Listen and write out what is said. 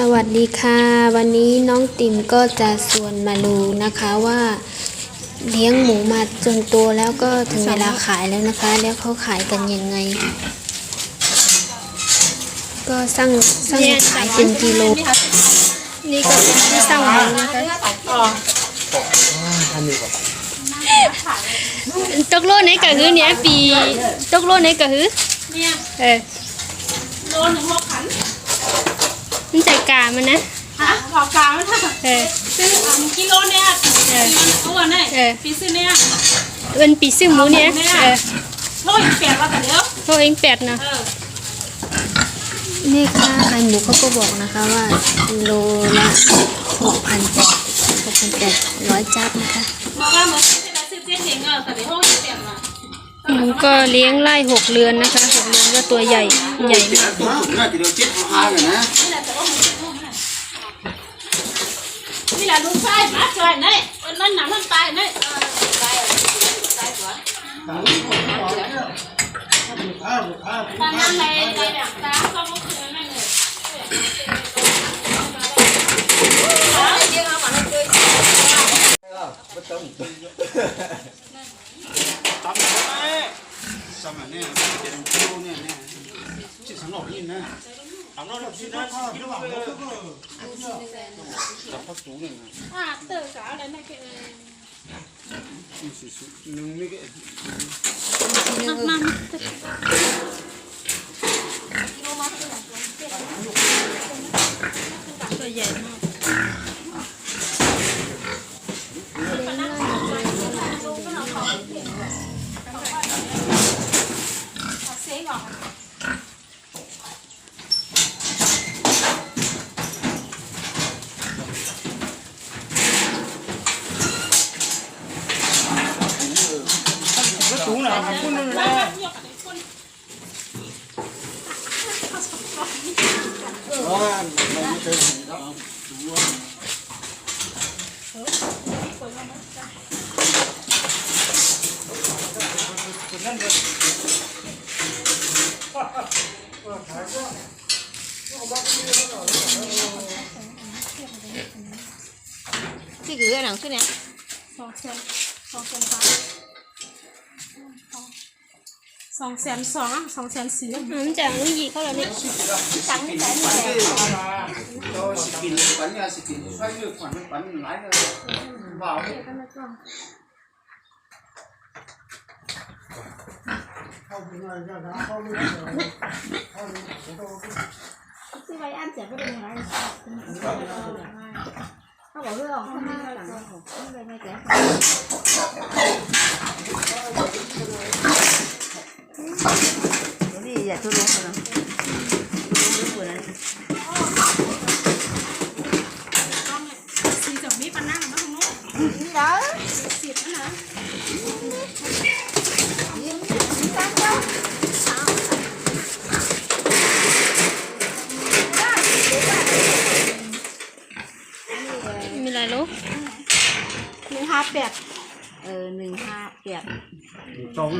สวัสดีค่ะ วันนี้น้องติ่มก็จะสวนมาดูนะคะว่าเลี้ยงหมูมาจนโตแล้วก็ถึงเวลาขายแล้วนะคะ แล้วเขาขายกันยังไง ก็สร้างสร้างขายเป็นกิโล นี่ก็เป็นที่สร้างหมูนะคะตกโลไหนกะฮือเนี่ยปีตกโลไหนกะฮือเนี่ยเออโลหนึ่งหกพัน มันใจกามันนะฮะบอกกลางไม่ถ้าเออ ซื้ออะกิโลเนี่ยเออปีมันเอาวันไหนเออ ปีซื้อเนี่ยเป็นปีซื้อหมูเนี่ยเออโลอีกแปดว่าแต่เดียวพวกเองแปดเนาะเออแม่ค้าขายหมูเขาก็บอกนะคะว่าโลละหกพันแปดหกพันแปดร้อยจับนะคะบอกว่าเหมือนที่เราซื้อเจ๊เองเออแต่เดี๋ยวโลอีกแปดว่ะหมูก็เลี้ยงไล่หกเรือนนะคะหกเรือนก็ตัวใหญ่ใหญ่มากตัวถุงน่าจะเแหละลุงชายมาช่วยหน่อยมันนั่นหนังมันตายหน่อยเออตายตายกว่าตอนนั้นในในแบบตาก็ไม่เคยนั่นเลยตำไปสมัยนี้เจ็ดกิโลเนี่ยเนี่ยจิตสำนอกนี่นะสำนอกนี่นะกิโลละจับข้าวสูงนะ Amno nek sidan iki lho. Tak pas ที่คือหนังชื่อเนี้ยสองแสนสองแสนสา สองแสนสองสองแสนสี่มันจะลุงยี่เขาแล้วนี่ตังค์แต่ปันที่เราสกินปันเนี่ยสกินใช้เรื่องปันปันหลายเลยว้าวซื้อไว้อันเสียก็เป็นไงเขาบอกเรื่องเขามาหลังของไม่เป็นไงแกนี่อย่าทุลุงเขานะทุลุงไม่ควรนะ สี่กับมีปันนั่งมาตรงโน้น นี่เด้อ สิบนะ ยิ้มตั้งเจ้า มีอะไรลูก หนึ่งห้าแปดเออหนึ่งห้าแปด สอง